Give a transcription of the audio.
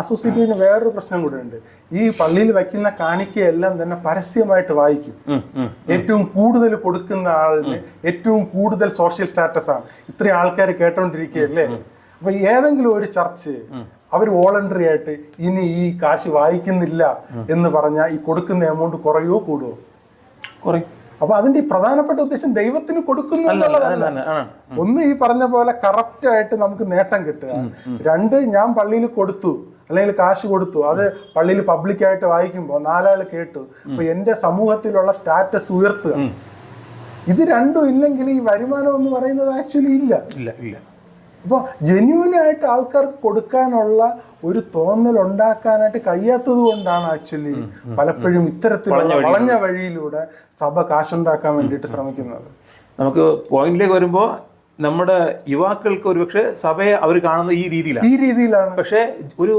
അസോസിയേറ്റീവിന് വേറൊരു പ്രശ്നം കൂടെ ഉണ്ട്. ഈ പള്ളിയിൽ വയ്ക്കുന്ന കാണിക്കയെല്ലാം തന്നെ പരസ്യമായിട്ട് വായിക്കും. ഏറ്റവും കൂടുതൽ കൊടുക്കുന്ന ആളിന് ഏറ്റവും കൂടുതൽ സോഷ്യൽ സ്റ്റാറ്റസ് ആണ്. ഇത്രയും ആൾക്കാർ കേട്ടോണ്ടിരിക്കുകയല്ലേ? അപ്പൊ ഏതെങ്കിലും ഒരു ചർച്ച് അവർ വോളണ്ടറി ആയിട്ട് ഇനി ഈ കാശ് വായിക്കുന്നില്ല എന്ന് പറഞ്ഞാൽ ഈ കൊടുക്കുന്ന എമൗണ്ട് കുറയോ കൂടുവോ? കുറയും. അപ്പൊ അതിന്റെ പ്രധാനപ്പെട്ട ഉദ്ദേശം ദൈവത്തിന് കൊടുക്കുന്നു എന്നുള്ളതല്ല. ഒന്ന് ഈ പറഞ്ഞ പോലെ കറപ്റ്റ് ആയിട്ട് നമുക്ക് നേട്ടം കിട്ടുക. രണ്ട് ഞാൻ പള്ളിയിൽ കൊടുത്തു. അല്ലെങ്കിൽ കാശ് കൊടുത്തു. അത് പള്ളിയിൽ പബ്ലിക്കായിട്ട് വായിക്കുമ്പോൾ നാലാൾ കേട്ടു. അപ്പൊ എന്റെ സമൂഹത്തിലുള്ള സ്റ്റാറ്റസ് ഉയർത്തുക. ഇത് രണ്ടും ഇല്ലെങ്കിൽ ഈ വരുമാനം എന്ന് പറയുന്നത് ആക്ച്വലി ഇല്ല. ഇല്ല ഇല്ല. അപ്പോൾ ജെന്യൂനായിട്ട് ആൾക്കാർക്ക് കൊടുക്കാനുള്ള ഒരു തോന്നൽ ഉണ്ടാക്കാനായിട്ട് കഴിയാത്തത് കൊണ്ടാണ് ആക്ച്വലി പലപ്പോഴും ഇത്തരത്തിലുള്ള വളഞ്ഞ വഴിയിലൂടെ. സഭ കാശുണ്ടാക്കാൻ വേണ്ടിയിട്ട് ശ്രമിക്കുന്നത്. നമുക്ക് പോയിന്റിലേക്ക് വരുമ്പോൾ നമ്മുടെ യുവാക്കൾക്ക് ഒരുപക്ഷെ സഭയെ അവർ കാണുന്ന ഈ രീതിയിലാണ്. ഈ രീതിയിലാണ്. പക്ഷേ ഒരു